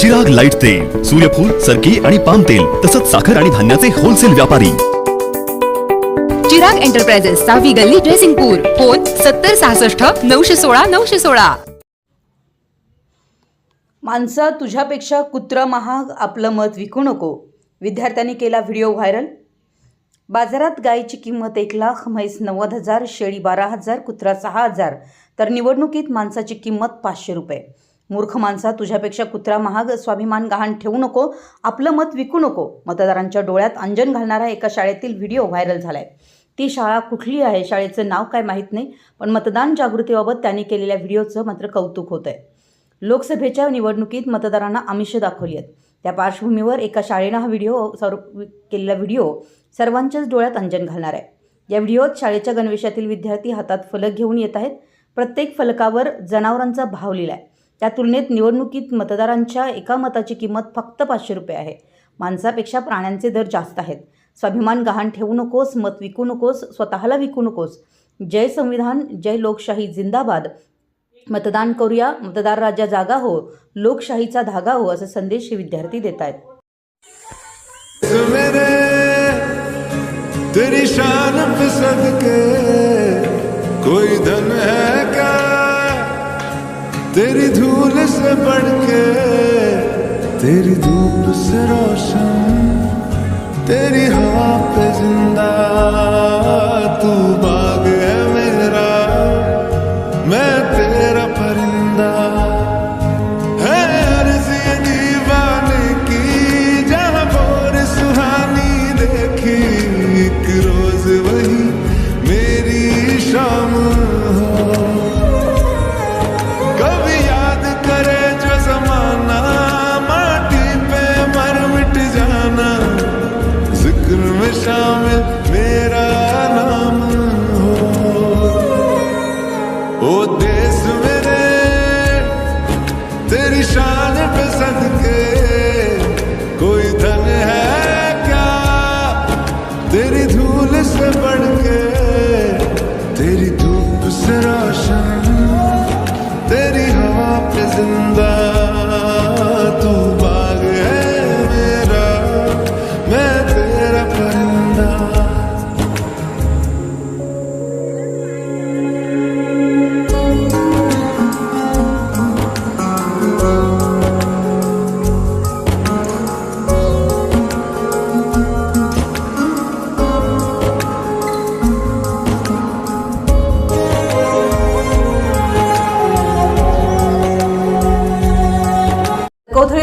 Chirag light तेल सूर्यफूल सरकी आणि पाम तेल तसंच साखर आणि धान्याचे होलसेल व्यापारी. चिराग एंटरप्राइजेस सहावी गल्ली ड्रेसिंगपूर फोन सत्तर सहासष्ट नऊशे सोळा नऊशे सोळा. माणसा तुझ्यापेक्षा कुत्रा महाग आपलं मत विकू नको. विद्यार्थ्यांनी केला व्हिडिओ व्हायरल. बाजारात गायीची किंमत एक लाख म्हैस नव्वद हजार शेळी बारा हजार कुत्रा सहा हजार. तर निवडणुकीत माणसाची किंमत पाचशे रुपये. मूर्ख माणसा तुझ्यापेक्षा कुत्रा महाग स्वाभिमान गहाण ठेवू नको आपलं मत विकू नको. मतदारांच्या डोळ्यात अंजन घालणारा एका शाळेतील व्हिडिओ व्हायरल झालाय. ती शाळा कुठली आहे? शाळेचं नाव काय माहीत नाही पण मतदान जागृतीबाबत त्यांनी केलेल्या व्हिडिओचं मात्र कौतुक होत आहे लोकसभेच्या निवडणुकीत मतदारांना आमिष दाखवली आहेत. त्या पार्श्वभूमीवर एका शाळेनं हा व्हिडिओ सर्व केलेला व्हिडिओ सर्वांच्याच डोळ्यात अंजन घालणार आहे. या व्हिडिओत शाळेच्या गणवेशातील विद्यार्थी हातात फलक घेऊन येत आहेत. प्रत्येक फलकावर जनावरांचा भाव लिहिला आहे त्या तुलनेत निवडणुकीत मतदारांच्या एका मताची किंमत फक्त पाचशे रुपये आहे. माणसापेक्षा प्राण्यांचे दर जास्त आहेत. स्वाभिमान गहाण ठेवू नकोस मत विकू नकोस स्वतःला विकू नकोस. जय संविधान जय लोकशाही जिंदाबाद. मतदान करूया मतदार राज्या जागा हो लोकशाहीचा धागा हो असे संदेश हे विद्यार्थी देत आहेत. तेरी धूल से बढ़ के तेरी धूप से रोशन तेरी हवा पे जिंदा